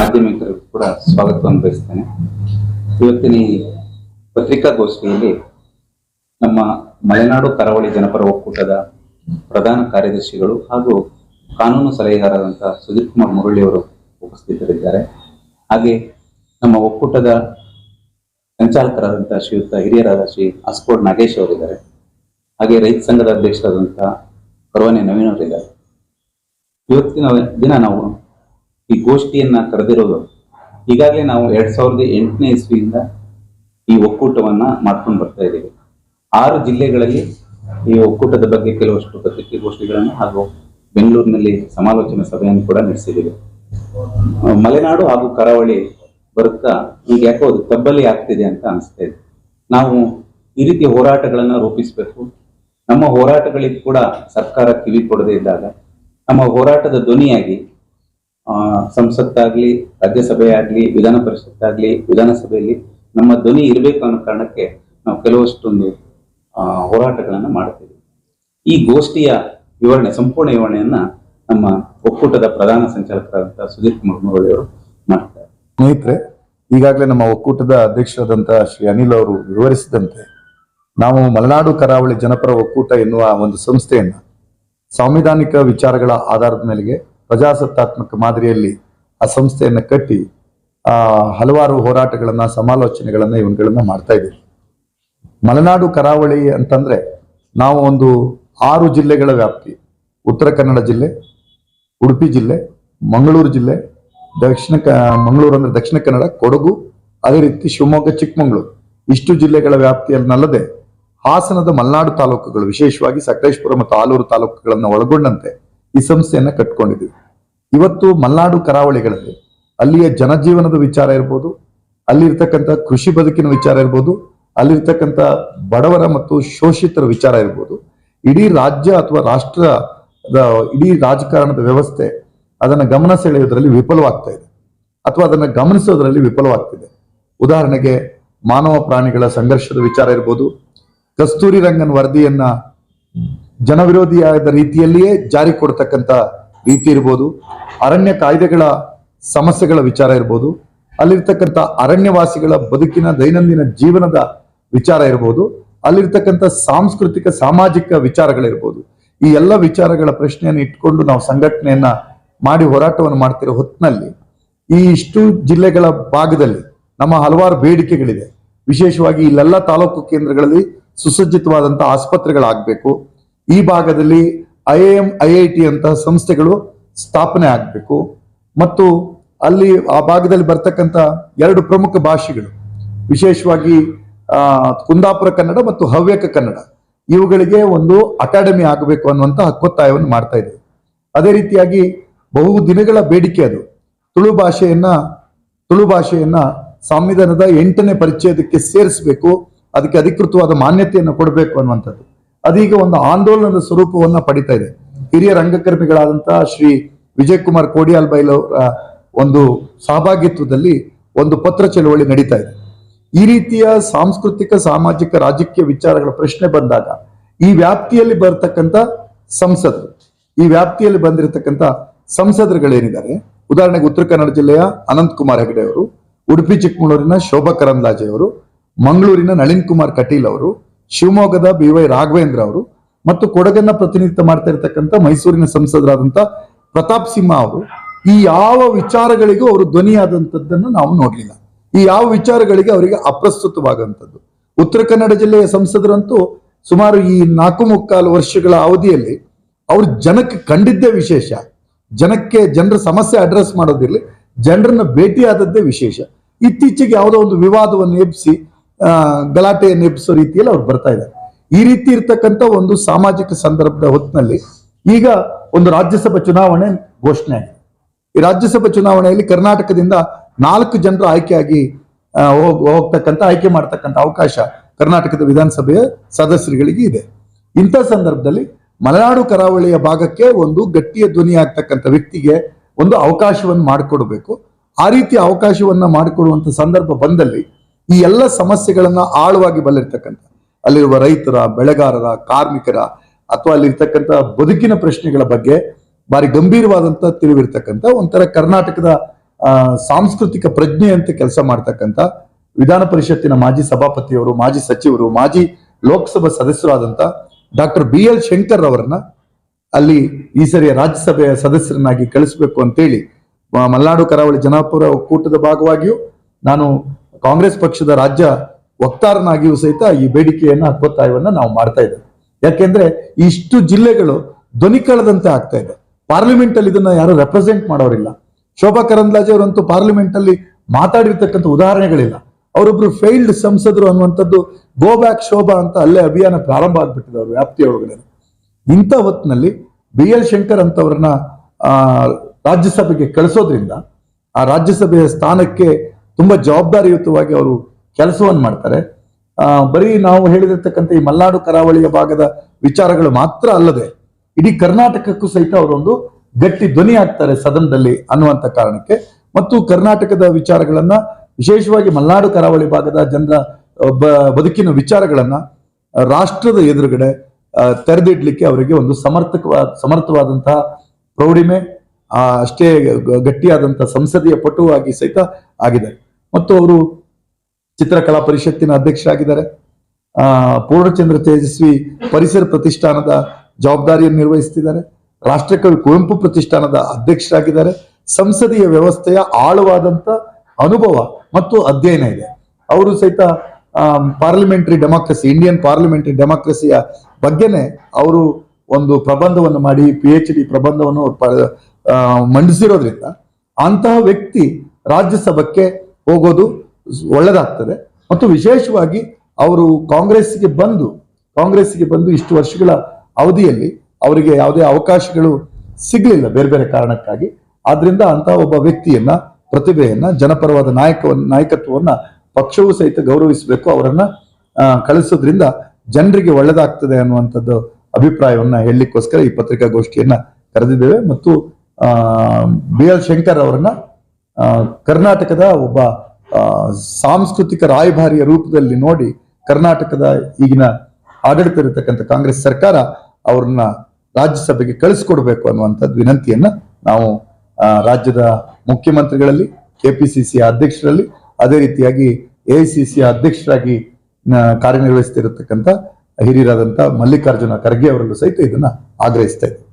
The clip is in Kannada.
ಮಾಧ್ಯಮಿಕರಿಗೂ ಕೂಡ ಸ್ವಾಗತವನ್ನು ಬಯಸ್ತೇನೆ ಇವತ್ತಿನ ಈ ಪತ್ರಿಕಾಗೋಷ್ಠಿಯಲ್ಲಿ ನಮ್ಮ ಮಲೆನಾಡು ಕರಾವಳಿ ಜನಪರ ಒಕ್ಕೂಟದ ಪ್ರಧಾನ ಕಾರ್ಯದರ್ಶಿಗಳು ಹಾಗೂ ಕಾನೂನು ಸಲಹೆಗಾರರಂತಹ ಸುದೀಪ್ ಕುಮಾರ್ ಮುರಳಿ ಅವರು ಉಪಸ್ಥಿತರಿದ್ದಾರೆ. ಹಾಗೆ ನಮ್ಮ ಒಕ್ಕೂಟದ ಸಂಚಾಲಕರಾದಂತಹ ಶ್ರೀಯುತ ಹಿರಿಯರಾದ ಶ್ರೀ ಅಸ್ಕೋಡ್ ನಾಗೇಶ್ ಅವರಿದ್ದಾರೆ. ಹಾಗೆ ರೈತ ಸಂಘದ ಅಧ್ಯಕ್ಷರಾದಂತಹ ಪರ್ವಾನೆ ನವೀನ್ ಅವರಿದ್ದಾರೆ. ಇವತ್ತಿನ ದಿನ ನಾವು ಈ ಗೋಷ್ಠಿಯನ್ನ ಕರೆದಿರೋದು. ಈಗಾಗಲೇ ನಾವು ಎರಡ್ ಸಾವಿರದ ಎಂಟನೇ ಇಸ್ವಿಯಿಂದ ಈ ಒಕ್ಕೂಟವನ್ನ ಮಾಡ್ಕೊಂಡು ಬರ್ತಾ ಇದ್ದೀವಿ ಆರು ಜಿಲ್ಲೆಗಳಲ್ಲಿ ಈ ಒಕ್ಕೂಟದ ಬಗ್ಗೆ ಕೆಲವಷ್ಟು ಪತ್ರಿಕೆಗೋಷ್ಠಿಗಳನ್ನು ಹಾಗೂ ಬೆಂಗಳೂರಿನಲ್ಲಿ ಸಮಾಲೋಚನಾ ಸಭೆಯನ್ನು ಕೂಡ ನಡೆಸಿದ್ದೀವಿ ಮಲೆನಾಡು ಹಾಗೂ ಕರಾವಳಿ ಬರುತ್ತಾ ಈಗ ಯಾಕೋ ಅದು ತಬ್ಬಲಿ ಆಗ್ತಿದೆ ಅಂತ ಅನಿಸ್ತಾ ಇದೆ. ನಾವು ಈ ರೀತಿಯ ಹೋರಾಟಗಳನ್ನು ರೂಪಿಸಬೇಕು. ನಮ್ಮ ಹೋರಾಟಗಳಿಗೆ ಕೂಡ ಸರ್ಕಾರ ಕಿವಿ ಕೊಡದೇ ಇದ್ದಾಗ, ನಮ್ಮ ಹೋರಾಟದ ಧ್ವನಿಯಾಗಿ ಸಂಸತ್ತಾಗ್ಲಿ ರಾಜ್ಯಸಭೆ ಆಗ್ಲಿ ವಿಧಾನ ಪರಿಷತ್ ಆಗ್ಲಿ ವಿಧಾನಸಭೆಯಲ್ಲಿ ನಮ್ಮ ಧ್ವನಿ ಇರಬೇಕು ಅನ್ನೋ ಕಾರಣಕ್ಕೆ ನಾವು ಕೆಲವಷ್ಟೊಂದು ಆ, ಹೋರಾಟಗಳನ್ನ ಮಾಡ್ತೀವಿ ಈ ಗೋಷ್ಠಿಯ ವಿವರಣೆ ಸಂಪೂರ್ಣ ವಿವರಣೆಯನ್ನ ನಮ್ಮ ಒಕ್ಕೂಟದ ಪ್ರಧಾನ ಸಂಚಾಲಕರಾದಂತಹ ಸುದೀಪ್ ಕುಮಾರ್ ಮುರಳಿಯವರು ಮಾಡ್ತಾರೆ. ಸ್ನೇಹಿತರೆ ಈಗಾಗಲೇ ನಮ್ಮ ಒಕ್ಕೂಟದ ಅಧ್ಯಕ್ಷರಾದಂತಹ ಶ್ರೀ ಅನಿಲ್ ಅವರು ವಿವರಿಸಿದಂತೆ ನಾವು ಮಲೆನಾಡು ಕರಾವಳಿ ಜನಪರ ಒಕ್ಕೂಟ ಎನ್ನುವ ಒಂದು ಸಂಸ್ಥೆಯನ್ನ ಸಾಂವಿಧಾನಿಕ ವಿಚಾರಗಳ ಆಧಾರದ ಮೇಲೆಗೆ ಪ್ರಜಾಸತ್ತಾತ್ಮಕ ಮಾದರಿಯಲ್ಲಿ ಆ ಸಂಸ್ಥೆಯನ್ನು ಕಟ್ಟಿ ಆ ಹಲವಾರು ಹೋರಾಟಗಳನ್ನ, ಸಮಾಲೋಚನೆಗಳನ್ನ ಇವನ್ಗಳನ್ನು ಮಾಡ್ತಾ ಇದ್ದೀವಿ. ಮಲೆನಾಡು ಕರಾವಳಿ ಅಂತಂದ್ರೆ ನಾವು ಒಂದು ಆರು ಜಿಲ್ಲೆಗಳ ವ್ಯಾಪ್ತಿ. ಉತ್ತರ ಕನ್ನಡ ಜಿಲ್ಲೆ, ಉಡುಪಿ ಜಿಲ್ಲೆ, ಮಂಗಳೂರು ಜಿಲ್ಲೆ, ದಕ್ಷಿಣ ಕ, ಮಂಗಳೂರು ಅಂದ್ರೆ ದಕ್ಷಿಣ ಕನ್ನಡ, ಕೊಡಗು, ಅದೇ ರೀತಿ ಶಿವಮೊಗ್ಗ, ಚಿಕ್ಕಮಗಳೂರು. ಇಷ್ಟು ಜಿಲ್ಲೆಗಳ ವ್ಯಾಪ್ತಿಯನ್ನಲ್ಲದೆ ಹಾಸನದ ಮಲೆನಾಡು ತಾಲೂಕುಗಳು ವಿಶೇಷವಾಗಿ ಸಕಲೇಶ್ಪುರ ಮತ್ತು ಆಲೂರು ತಾಲೂಕುಗಳನ್ನು ಒಳಗೊಂಡಂತೆ ಈ ಸಂಸ್ಥೆಯನ್ನು ಕಟ್ಕೊಂಡಿದ್ದೀವಿ. ಇವತ್ತು ಮಲ್ನಾಡು ಕರಾವಳಿಗಳಲ್ಲಿ ಅಲ್ಲಿಯ ಜನಜೀವನದ ವಿಚಾರ ಇರ್ಬೋದು, ಅಲ್ಲಿರ್ತಕ್ಕಂಥ ಕೃಷಿ ಬದುಕಿನ ವಿಚಾರ ಇರ್ಬೋದು, ಅಲ್ಲಿರ್ತಕ್ಕಂಥ ಬಡವರ ಮತ್ತು ಶೋಷಿತರ ವಿಚಾರ ಇರ್ಬೋದು. ಇಡೀ ರಾಜ್ಯ ಅಥವಾ ರಾಷ್ಟ್ರದ, ಇಡೀ ರಾಜಕಾರಣದ ವ್ಯವಸ್ಥೆ ಅದನ್ನು ಗಮನ ಸೆಳೆಯುವುದರಲ್ಲಿ ವಿಫಲವಾಗ್ತಾ ಇದೆ. ಅಥವಾ ಅದನ್ನು ಗಮನಿಸೋದ್ರಲ್ಲಿ ವಿಫಲವಾಗ್ತಿದೆ. ಉದಾಹರಣೆಗೆ ಮಾನವ ಪ್ರಾಣಿಗಳ ಸಂಘರ್ಷದ ವಿಚಾರ ಇರ್ಬೋದು, ಕಸ್ತೂರಿ ರಂಗನ್ ವರದಿಯನ್ನ ಜನವಿರೋಧಿಯಾದ ರೀತಿಯಲ್ಲಿಯೇ ಜಾರಿ ಕೊಡ್ತಕ್ಕಂಥ ರೀತಿ ಇರ್ಬೋದು, ಅರಣ್ಯ ಕಾಯ್ದೆಗಳ ಸಮಸ್ಯೆಗಳ ವಿಚಾರ ಇರ್ಬೋದು, ಅಲ್ಲಿರ್ತಕ್ಕಂಥ ಅರಣ್ಯವಾಸಿಗಳ ಬದುಕಿನ ದೈನಂದಿನ ಜೀವನದ ವಿಚಾರ ಇರ್ಬೋದು, ಅಲ್ಲಿರ್ತಕ್ಕಂಥ ಸಾಂಸ್ಕೃತಿಕ, ಸಾಮಾಜಿಕ ವಿಚಾರಗಳಿರ್ಬೋದು ಈ ಎಲ್ಲ ವಿಚಾರಗಳ ಪ್ರಶ್ನೆಯನ್ನು ಇಟ್ಕೊಂಡು ನಾವು ಸಂಘಟನೆಯನ್ನ ಮಾಡಿ ಹೋರಾಟವನ್ನು ಮಾಡ್ತಿರೋ ಹೊತ್ತಿನಲ್ಲಿ ಈ ಇಷ್ಟು ಜಿಲ್ಲೆಗಳ ಭಾಗದಲ್ಲಿ ನಮ್ಮ ಹಲವಾರು ಬೇಡಿಕೆಗಳಿದೆ ವಿಶೇಷವಾಗಿ ಇಲ್ಲೆಲ್ಲ ತಾಲೂಕು ಕೇಂದ್ರಗಳಲ್ಲಿ ಸುಸಜ್ಜಿತವಾದಂತಹ ಆಸ್ಪತ್ರೆಗಳಾಗಬೇಕು. ಈ ಭಾಗದಲ್ಲಿ I M, I I T ಅಂತಹ ಸಂಸ್ಥೆಗಳು ಸ್ಥಾಪನೆ ಆಗಬೇಕು. ಮತ್ತು ಅಲ್ಲಿ ಆ ಭಾಗದಲ್ಲಿ ಬರ್ತಕ್ಕಂಥ ಎರಡು ಪ್ರಮುಖ ಭಾಷೆಗಳು, ವಿಶೇಷವಾಗಿ ಕುಂದಾಪುರ ಕನ್ನಡ ಮತ್ತು ಹವ್ಯಕ ಕನ್ನಡ. ಇವುಗಳಿಗೆ ಒಂದು ಅಕಾಡೆಮಿ ಆಗಬೇಕು ಅನ್ನುವಂಥ ಹಕ್ಕೊತ್ತಾಯವನ್ನು ಮಾಡ್ತಾ ಇದೆ. ಅದೇ ರೀತಿಯಾಗಿ ಬಹು ದಿನಗಳ ಬೇಡಿಕೆ ಅದು. ತುಳು ಭಾಷೆಯನ್ನ ತುಳು ಭಾಷೆಯನ್ನ ಸಂವಿಧಾನದ ಎಂಟನೇ ಪರಿಚಯದಕ್ಕೆ ಸೇರಿಸಬೇಕು, ಅದಕ್ಕೆ ಅಧಿಕೃತವಾದ ಮಾನ್ಯತೆಯನ್ನು ಕೊಡಬೇಕು ಅನ್ನುವಂಥದ್ದು. ಅದೀಗ ಒಂದು ಆಂದೋಲನದ ಸ್ವರೂಪವನ್ನ ಪಡಿತಾ ಇದೆ. ಹಿರಿಯ ರಂಗಕರ್ಮಿಗಳಾದಂತಹ ಶ್ರೀ ವಿಜಯ್ ಕುಮಾರ್ ಕೋಡಿಯಾಲ್ ಬೈಲ್ ಅವರ ಒಂದು ಸಹಭಾಗಿತ್ವದಲ್ಲಿ ಒಂದು ಪತ್ರ ಚಳುವಳಿ ನಡೀತಾ ಇದೆ. ಈ ರೀತಿಯ ಸಾಂಸ್ಕೃತಿಕ, ಸಾಮಾಜಿಕ, ರಾಜಕೀಯ ವಿಚಾರಗಳ ಪ್ರಶ್ನೆ ಬಂದಾಗ ಈ ವ್ಯಾಪ್ತಿಯಲ್ಲಿ ಬರ್ತಕ್ಕಂಥ ಸಂಸದರು, ಈ ವ್ಯಾಪ್ತಿಯಲ್ಲಿ ಬಂದಿರತಕ್ಕಂಥ ಸಂಸದರುಗಳೇನಿದ್ದಾರೆ? ಉದಾಹರಣೆಗೆ ಉತ್ತರ ಕನ್ನಡ ಜಿಲ್ಲೆಯ ಅನಂತ್ ಕುಮಾರ್ ಹೆಗಡೆ ಅವರು ಉಡುಪಿ ಚಿಕ್ಕಮಗಳೂರಿನ ಶೋಭಾ ಕರಂದ್ಲಾಜೆ ಅವರು ಮಂಗಳೂರಿನ ನಳಿನ್ ಕುಮಾರ್ ಕಟೀಲ್ ಅವರು ಶಿವಮೊಗ್ಗದ ಬಿ ವೈ ರಾಘವೇಂದ್ರ ಅವರು ಮತ್ತು ಕೊಡಗನ್ನ ಪ್ರತಿನಿಧಿತ್ವ ಮಾಡ್ತಾ ಇರತಕ್ಕಂಥ ಮೈಸೂರಿನ ಸಂಸದರಾದಂಥ ಪ್ರತಾಪ್ ಸಿಂಹ ಅವರು, ಈ ಯಾವ ವಿಚಾರಗಳಿಗೂ ಅವರು ಧ್ವನಿಯಾದಂಥದ್ದನ್ನು ನಾವು ನೋಡಲಿಲ್ಲ. ಈ ಯಾವ ವಿಚಾರಗಳಿಗೆ ಅವರಿಗೆ ಅಪ್ರಸ್ತುತವಾದಂಥದ್ದು ಉತ್ತರ ಕನ್ನಡ ಜಿಲ್ಲೆಯ ಸಂಸದರಂತೂ ಸುಮಾರು ಈ ನಾಲ್ಕು ಮುಕ್ಕಾಲು ವರ್ಷಗಳ ಅವಧಿಯಲ್ಲಿ ಅವ್ರು ಜನಕ್ಕೆ ಕಂಡಿದ್ದೇ ವಿಶೇಷ. ಜನಕ್ಕೆ ಜನರ ಸಮಸ್ಯೆ ಅಡ್ರೆಸ್ ಮಾಡೋದಿರಲಿ, ಜನರನ್ನ ಭೇಟಿಯಾದದ್ದೇ ವಿಶೇಷ. ಇತ್ತೀಚೆಗೆ ಯಾವುದೋ ಒಂದು ವಿವಾದವನ್ನು ಎಬ್ಬಿಸಿ ಗಲಾಟೆಯನ್ನು ಎಬ್ಬಿಸೋ ರೀತಿಯಲ್ಲಿ ಅವ್ರು ಬರ್ತಾ ಇದ್ದಾರೆ. ಈ ರೀತಿ ಇರ್ತಕ್ಕಂಥ ಒಂದು ಸಾಮಾಜಿಕ ಸಂದರ್ಭದ ಹೊತ್ತಿನಲ್ಲಿ ಈಗ ಒಂದು ರಾಜ್ಯಸಭಾ ಚುನಾವಣೆ ಘೋಷಣೆ ಈ ರಾಜ್ಯಸಭಾ ಚುನಾವಣೆಯಲ್ಲಿ ಕರ್ನಾಟಕದಿಂದ ನಾಲ್ಕು ಜನರು ಆಯ್ಕೆಯಾಗಿ ಹೋಗ್ತಕ್ಕಂಥ, ಆಯ್ಕೆ ಮಾಡ್ತಕ್ಕಂಥ ಅವಕಾಶ ಕರ್ನಾಟಕದ ವಿಧಾನಸಭೆಯ ಸದಸ್ಯರುಗಳಿಗೆ ಇದೆ. ಇಂಥ ಸಂದರ್ಭದಲ್ಲಿ ಮಲೆನಾಡು ಕರಾವಳಿಯ ಭಾಗಕ್ಕೆ ಒಂದು ಗಟ್ಟಿಯ ಧ್ವನಿ ಆಗ್ತಕ್ಕಂಥ ವ್ಯಕ್ತಿಗೆ ಒಂದು ಅವಕಾಶವನ್ನು ಮಾಡಿಕೊಡಬೇಕು. ಆ ರೀತಿ ಅವಕಾಶವನ್ನ ಮಾಡಿಕೊಡುವಂತ ಸಂದರ್ಭ ಬಂದಲ್ಲಿ ಈ ಎಲ್ಲ ಸಮಸ್ಯೆಗಳನ್ನ ಆಳವಾಗಿ ಬಲ್ಲಿರ್ತಕ್ಕಂಥ, ಅಲ್ಲಿರುವ ರೈತರ, ಬೆಳೆಗಾರರ, ಕಾರ್ಮಿಕರ ಅಥವಾ ಅಲ್ಲಿರ್ತಕ್ಕಂಥ ಬದುಕಿನ ಪ್ರಶ್ನೆಗಳ ಬಗ್ಗೆ ಬಾರಿ ಗಂಭೀರವಾದಂತ ತಿಳಿವಿರ್ತಕ್ಕಂಥ ಒಂಥರ ಕರ್ನಾಟಕದ ಸಾಂಸ್ಕೃತಿಕ ಪ್ರಜ್ಞೆ ಅಂತ ಕೆಲಸ ಮಾಡ್ತಕ್ಕಂಥ ವಿಧಾನ ಪರಿಷತ್ತಿನ ಮಾಜಿ ಸಭಾಪತಿಯವರು, ಮಾಜಿ ಸಚಿವರು, ಮಾಜಿ ಲೋಕಸಭಾ ಸದಸ್ಯರಾದಂತ ಡಾಕ್ಟರ್ ಬಿ ಎಲ್ ಶಂಕರ್ ಅವರನ್ನ ಅಲ್ಲಿ ಈ ಸರಿಯ ರಾಜ್ಯಸಭೆಯ ಸದಸ್ಯರನ್ನಾಗಿ ಕಳಿಸಬೇಕು ಅಂತೇಳಿ ಮಲೆನಾಡು ಕರಾವಳಿ ಜನಪುರ ಒಕ್ಕೂಟದ ಭಾಗವಾಗಿಯೂ ನಾನು ಕಾಂಗ್ರೆಸ್ ಪಕ್ಷದ ರಾಜ್ಯ ವಕ್ತಾರನಾಗಿಯೂ ಸಹಿತ ಈ ಬೇಡಿಕೆಯನ್ನ ಒತ್ತಾಯವನ್ನ ನಾವು ಮಾಡ್ತಾ ಇದ್ದೇವೆ. ಯಾಕೆಂದ್ರೆ ಇಷ್ಟು ಜಿಲ್ಲೆಗಳು ಧ್ವನಿ ಕಳೆದಂತೆ ಆಗ್ತಾ ಇದೆ. ಪಾರ್ಲಿಮೆಂಟ್ ಅಲ್ಲಿ ಇದನ್ನ ಯಾರು ರೆಪ್ರೆಸೆಂಟ್ ಮಾಡೋರಿಲ್ಲ. ಶೋಭಾ ಕರಂದ್ಲಾಜೆ ಅವರಂತೂ ಪಾರ್ಲಿಮೆಂಟ್ ಅಲ್ಲಿ ಮಾತಾಡಿರ್ತಕ್ಕಂಥ ಉದಾಹರಣೆಗಳಿಲ್ಲ. ಅವರೊಬ್ರು ಫೇಲ್ಡ್ ಸಂಸದರು ಅನ್ನುವಂಥದ್ದು ಗೋ ಬ್ಯಾಕ್ ಶೋಭಾ ಅಂತ ಅಲ್ಲೇ ಅಭಿಯಾನ ಪ್ರಾರಂಭ ಆಗ್ಬಿಟ್ಟಿದೆ ಅವ್ರ ವ್ಯಾಪ್ತಿಯೊಳಗಡೆ ಇಂಥ ಹೊತ್ತಿನಲ್ಲಿ ಬಿ ಎಲ್ ಶಂಕರ್ ಅಂತವ್ರನ್ನ ರಾಜ್ಯಸಭೆಗೆ ಕಳಿಸೋದ್ರಿಂದ ಆ ರಾಜ್ಯಸಭೆಯ ಸ್ಥಾನಕ್ಕೆ ತುಂಬಾ ಜವಾಬ್ದಾರಿಯುತವಾಗಿ ಅವರು ಕೆಲಸವನ್ನು ಮಾಡ್ತಾರೆ. ಬರೀ ನಾವು ಹೇಳಿದಿರ್ತಕ್ಕಂಥ ಈ ಮಲ್ನಾಡು ಕರಾವಳಿಯ ಭಾಗದ ವಿಚಾರಗಳು ಮಾತ್ರ ಅಲ್ಲದೆ ಇಡೀ ಕರ್ನಾಟಕಕ್ಕೂ ಸಹಿತ ಅವರೊಂದು ಗಟ್ಟಿ ಧ್ವನಿ ಆಗ್ತಾರೆ ಸದನದಲ್ಲಿ ಅನ್ನುವಂಥ ಕಾರಣಕ್ಕೆ. ಮತ್ತು ಕರ್ನಾಟಕದ ವಿಚಾರಗಳನ್ನ, ವಿಶೇಷವಾಗಿ ಮಲ್ನಾಡು ಕರಾವಳಿ ಭಾಗದ ಜನರ ಬದುಕಿನ ವಿಚಾರಗಳನ್ನ ರಾಷ್ಟ್ರದ ಎದುರುಗಡೆ ತೆರೆದಿಡ್ಲಿಕ್ಕೆ ಅವರಿಗೆ ಒಂದು ಸಮರ್ಥಕವಾದ ಸಮರ್ಥವಾದಂತಹ ಪ್ರೌಢಿಮೆ ಅಷ್ಟೇ ಗಟ್ಟಿಯಾದಂತಹ ಸಂಸದೀಯ ಪಟುವಾಗಿ ಸಹಿತ ಆಗಿದ್ದಾರೆ ಮತ್ತು ಅವರು ಚಿತ್ರಕಲಾ ಪರಿಷತ್ತಿನ ಅಧ್ಯಕ್ಷರಾಗಿದ್ದಾರೆ. ಆ, ಪೂರ್ಣಚಂದ್ರ ತೇಜಸ್ವಿ ಪರಿಸರ ಪ್ರತಿಷ್ಠಾನದ ಜವಾಬ್ದಾರಿಯನ್ನು ನಿರ್ವಹಿಸ್ತಿದ್ದಾರೆ ರಾಷ್ಟ್ರಕವಿ ಕುವೆಂಪು ಪ್ರತಿಷ್ಠಾನದ ಅಧ್ಯಕ್ಷರಾಗಿದ್ದಾರೆ. ಸಂಸದೀಯ ವ್ಯವಸ್ಥೆಯ ಆಳವಾದಂತ ಅನುಭವ ಮತ್ತು ಅಧ್ಯಯನ ಇದೆ. ಅವರು ಸಹಿತ ಪಾರ್ಲಿಮೆಂಟರಿ ಡೆಮಾಕ್ರಸಿ, ಇಂಡಿಯನ್ ಪಾರ್ಲಿಮೆಂಟರಿ ಡೆಮಾಕ್ರಸಿಯ ಬಗ್ಗೆನೆ ಅವರು ಒಂದು ಪ್ರಬಂಧವನ್ನು ಮಾಡಿ ಪಿ ಎಚ್ ಡಿ ಪ್ರಬಂಧವನ್ನು ಮಂಡಿಸಿರೋದ್ರಿಂದ ಅಂತಹ ವ್ಯಕ್ತಿ ರಾಜ್ಯಸಭಕ್ಕೆ ಹೋಗೋದು ಒಳ್ಳೆದಾಗ್ತದೆ. ಮತ್ತು ವಿಶೇಷವಾಗಿ ಅವರು ಕಾಂಗ್ರೆಸ್ಗೆ ಬಂದು ಕಾಂಗ್ರೆಸ್ಗೆ ಬಂದು ಇಷ್ಟು ವರ್ಷಗಳ ಅವಧಿಯಲ್ಲಿ ಅವರಿಗೆ ಯಾವುದೇ ಅವಕಾಶಗಳು ಸಿಗಲಿಲ್ಲ ಬೇರೆ ಬೇರೆ ಕಾರಣಕ್ಕಾಗಿ. ಆದ್ರಿಂದ ಅಂತ ಒಬ್ಬ ವ್ಯಕ್ತಿಯನ್ನ, ಪ್ರತಿಭೆಯನ್ನ, ಜನಪರವಾದ ನಾಯಕವನ್ನ ನಾಯಕತ್ವವನ್ನ ಪಕ್ಷವೂ ಸಹಿತ ಗೌರವಿಸಬೇಕು. ಅವರನ್ನ ಕಳಿಸೋದ್ರಿಂದ ಜನರಿಗೆ ಒಳ್ಳೇದಾಗ್ತದೆ ಅನ್ನುವಂಥದ್ದು ಅಭಿಪ್ರಾಯವನ್ನ ಹೇಳಲಿಕ್ಕೋಸ್ಕರ ಈ ಪತ್ರಿಕಾಗೋಷ್ಠಿಯನ್ನ ಕರೆದಿದ್ದೇವೆ. ಮತ್ತು ಬಿ ಎಲ್ ಶಂಕರ್ ಅವರನ್ನ ಕರ್ನಾಟಕದ ಒಬ್ಬ ಸಾಂಸ್ಕೃತಿಕ ರಾಯಭಾರಿಯ ರೂಪದಲ್ಲಿ ನೋಡಿ ಕರ್ನಾಟಕದ ಈಗಿನ ಆಡಳಿತ ಇರತಕ್ಕಂಥ ಕಾಂಗ್ರೆಸ್ ಸರ್ಕಾರ ಅವ್ರನ್ನ ರಾಜ್ಯಸಭೆಗೆ ಕಳಿಸ್ಕೊಡ್ಬೇಕು ಅನ್ನುವಂಥದ್ದು ವಿನಂತಿಯನ್ನ ನಾವು ರಾಜ್ಯದ ಮುಖ್ಯಮಂತ್ರಿಗಳಲ್ಲಿ ಕೆಪಿಸಿಸಿ ಅಧ್ಯಕ್ಷರಲ್ಲಿ ಅದೇ ರೀತಿಯಾಗಿ ಎಐಸಿಸಿ ಅಧ್ಯಕ್ಷರಾಗಿ ಆ, ಕಾರ್ಯನಿರ್ವಹಿಸ್ತಿರತಕ್ಕಂಥ ಹಿರಿಯರಾದಂಥ ಮಲ್ಲಿಕಾರ್ಜುನ ಖರ್ಗೆ ಅವರಲ್ಲೂ ಸಹಿತ ಇದನ್ನ ಆಗ್ರಹಿಸ್ತಾ ಇದ್ದೀವಿ